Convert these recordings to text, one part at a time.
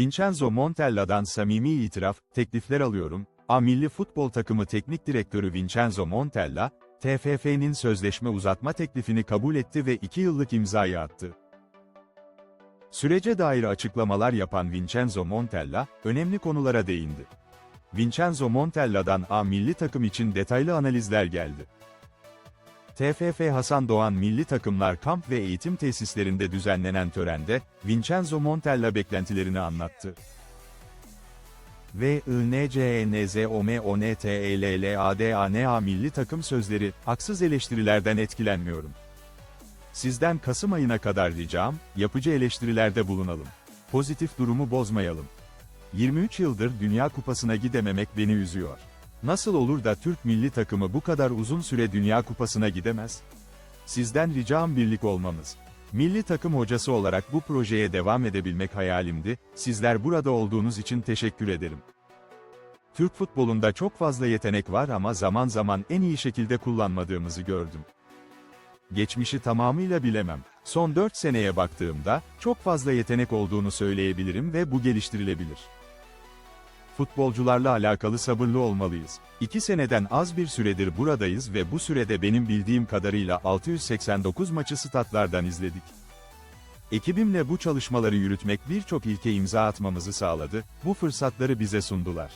Vincenzo Montella'dan samimi itiraf, teklifler alıyorum. A milli futbol takımı teknik direktörü Vincenzo Montella, TFF'nin sözleşme uzatma teklifini kabul etti ve 2 yıllık imzayı attı. Sürece dair açıklamalar yapan Vincenzo Montella, önemli konulara değindi. Vincenzo Montella'dan A milli takım için detaylı analizler geldi. TFF Hasan Doğan milli takımlar kamp ve eğitim tesislerinde düzenlenen törende, Vincenzo Montella beklentilerini anlattı. V I N C E N Z O M O N T E L L A D A N A milli takım sözleri, haksız eleştirilerden etkilenmiyorum. Sizden Kasım ayına kadar ricam, yapıcı eleştirilerde bulunalım. Pozitif durumu bozmayalım. 23 yıldır Dünya Kupası'na gidememek beni üzüyor. Nasıl olur da Türk milli takımı bu kadar uzun süre Dünya Kupası'na gidemez? Sizden ricam birlik olmamız. Milli takım hocası olarak bu projeye devam edebilmek hayalimdi, sizler burada olduğunuz için teşekkür ederim. Türk futbolunda çok fazla yetenek var ama zaman zaman en iyi şekilde kullanmadığımızı gördüm. Geçmişi tamamıyla bilemem. Son 4 seneye baktığımda, çok fazla yetenek olduğunu söyleyebilirim ve bu geliştirilebilir. Futbolcularla alakalı sabırlı olmalıyız. 2 seneden az bir süredir buradayız ve bu sürede benim bildiğim kadarıyla 689 maçı statlardan izledik. Ekibimle bu çalışmaları yürütmek birçok ilke imza atmamızı sağladı, bu fırsatları bize sundular.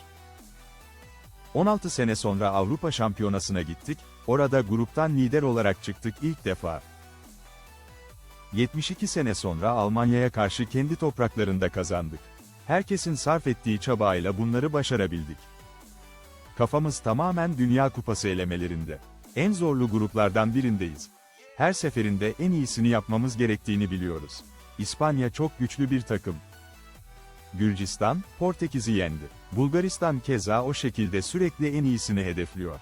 16 sene sonra Avrupa Şampiyonası'na gittik, orada gruptan lider olarak çıktık ilk defa. 72 sene sonra Almanya'ya karşı kendi topraklarında kazandık. Herkesin sarf ettiği çabayla bunları başarabildik. Kafamız tamamen Dünya Kupası elemelerinde. En zorlu gruplardan birindeyiz. Her seferinde en iyisini yapmamız gerektiğini biliyoruz. İspanya çok güçlü bir takım. Gürcistan, Portekiz'i yendi. Bulgaristan keza o şekilde sürekli en iyisini hedefliyor.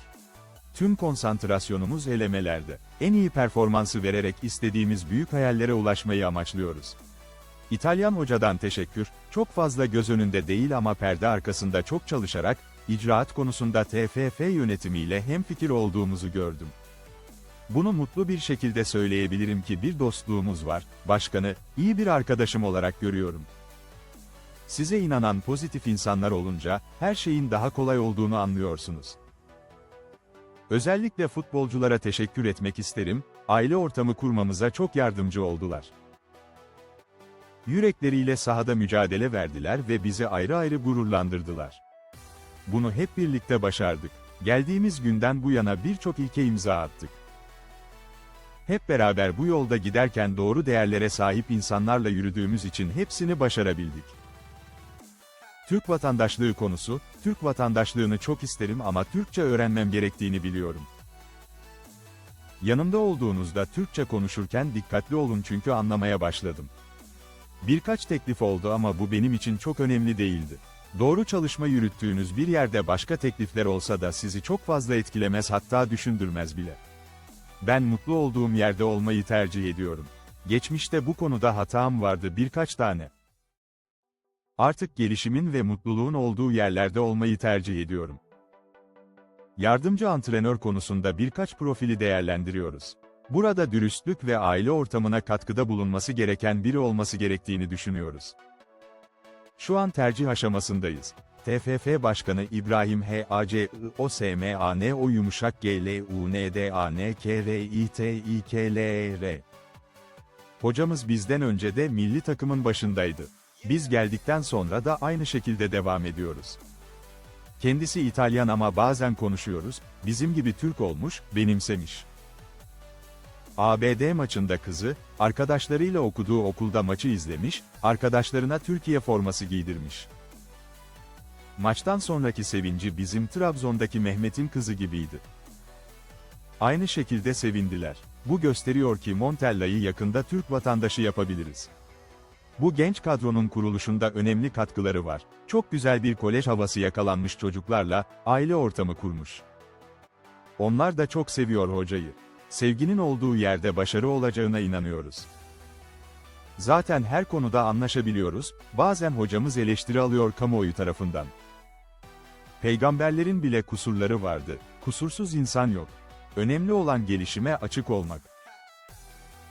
Tüm konsantrasyonumuz elemelerde. En iyi performansı vererek istediğimiz büyük hayallere ulaşmayı amaçlıyoruz. İtalyan hocadan teşekkür, çok fazla göz önünde değil ama perde arkasında çok çalışarak, icraat konusunda TFF yönetimiyle hemfikir olduğumuzu gördüm. Bunu mutlu bir şekilde söyleyebilirim ki bir dostluğumuz var, başkanı, iyi bir arkadaşım olarak görüyorum. Size inanan pozitif insanlar olunca, her şeyin daha kolay olduğunu anlıyorsunuz. Özellikle futbolculara teşekkür etmek isterim, aile ortamı kurmamıza çok yardımcı oldular. Yürekleriyle sahada mücadele verdiler ve bizi ayrı ayrı gururlandırdılar. Bunu hep birlikte başardık. Geldiğimiz günden bu yana birçok ilke imza attık. Hep beraber bu yolda giderken doğru değerlere sahip insanlarla yürüdüğümüz için hepsini başarabildik. Türk vatandaşlığı konusu, Türk vatandaşlığını çok isterim ama Türkçe öğrenmem gerektiğini biliyorum. Yanımda olduğunuzda Türkçe konuşurken dikkatli olun çünkü anlamaya başladım. Birkaç teklif oldu ama bu benim için çok önemli değildi. Doğru çalışma yürüttüğünüz bir yerde başka teklifler olsa da sizi çok fazla etkilemez hatta düşündürmez bile. Ben mutlu olduğum yerde olmayı tercih ediyorum. Geçmişte bu konuda hatam vardı birkaç tane. Artık gelişimin ve mutluluğun olduğu yerlerde olmayı tercih ediyorum. Yardımcı antrenör konusunda birkaç profili değerlendiriyoruz. Burada dürüstlük ve aile ortamına katkıda bulunması gereken biri olması gerektiğini düşünüyoruz. Şu an tercih aşamasındayız. TFF Başkanı İbrahim H. A. C. I. O. S. M. A. N. O. Yumuşak G. L. U. N. D. A. N. K. R. İ. T. İ. K. L. E. R. Hocamız bizden önce de milli takımın başındaydı. Biz geldikten sonra da aynı şekilde devam ediyoruz. Kendisi İtalyan ama bazen konuşuyoruz, bizim gibi Türk olmuş, benimsemiş. ABD maçında kızı, arkadaşlarıyla okuduğu okulda maçı izlemiş, arkadaşlarına Türkiye forması giydirmiş. Maçtan sonraki sevinci bizim Trabzon'daki Mehmet'in kızı gibiydi. Aynı şekilde sevindiler. Bu gösteriyor ki Montella'yı yakında Türk vatandaşı yapabiliriz. Bu genç kadronun kuruluşunda önemli katkıları var. Çok güzel bir kolej havası yakalanmış çocuklarla, aile ortamı kurmuş. Onlar da çok seviyor hocayı. Sevginin olduğu yerde başarı olacağına inanıyoruz. Zaten her konuda anlaşabiliyoruz, bazen hocamız eleştiri alıyor kamuoyu tarafından. Peygamberlerin bile kusurları vardı, kusursuz insan yok. Önemli olan gelişime açık olmak.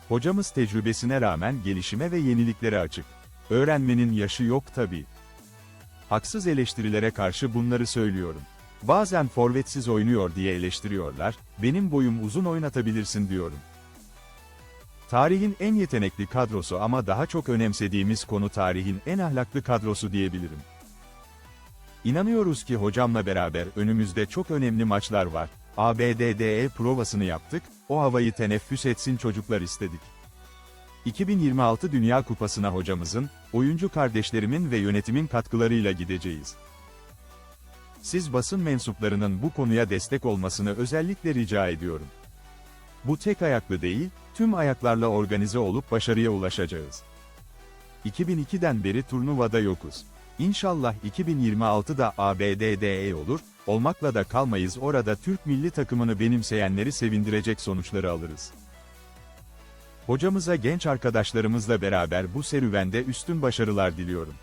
Hocamız tecrübesine rağmen gelişime ve yeniliklere açık. Öğrenmenin yaşı yok tabii. Haksız eleştirilere karşı bunları söylüyorum. Bazen forvetsiz oynuyor diye eleştiriyorlar, benim boyum uzun oynatabilirsin diyorum. Tarihin en yetenekli kadrosu ama daha çok önemsediğimiz konu tarihin en ahlaklı kadrosu diyebilirim. İnanıyoruz ki hocamla beraber önümüzde çok önemli maçlar var. ABDDE provasını yaptık, o havayı teneffüs etsin çocuklar istedik. 2026 Dünya Kupası'na hocamızın, oyuncu kardeşlerimin ve yönetimin katkılarıyla gideceğiz. Siz basın mensuplarının bu konuya destek olmasını özellikle rica ediyorum. Bu tek ayaklı değil, tüm ayaklarla organize olup başarıya ulaşacağız. 2002'den beri turnuvada yokuz. İnşallah 2026'da ABDDE olur, olmakla da kalmayız orada Türk milli takımını benimseyenleri sevindirecek sonuçları alırız. Hocamıza genç arkadaşlarımızla beraber bu serüvende üstün başarılar diliyorum.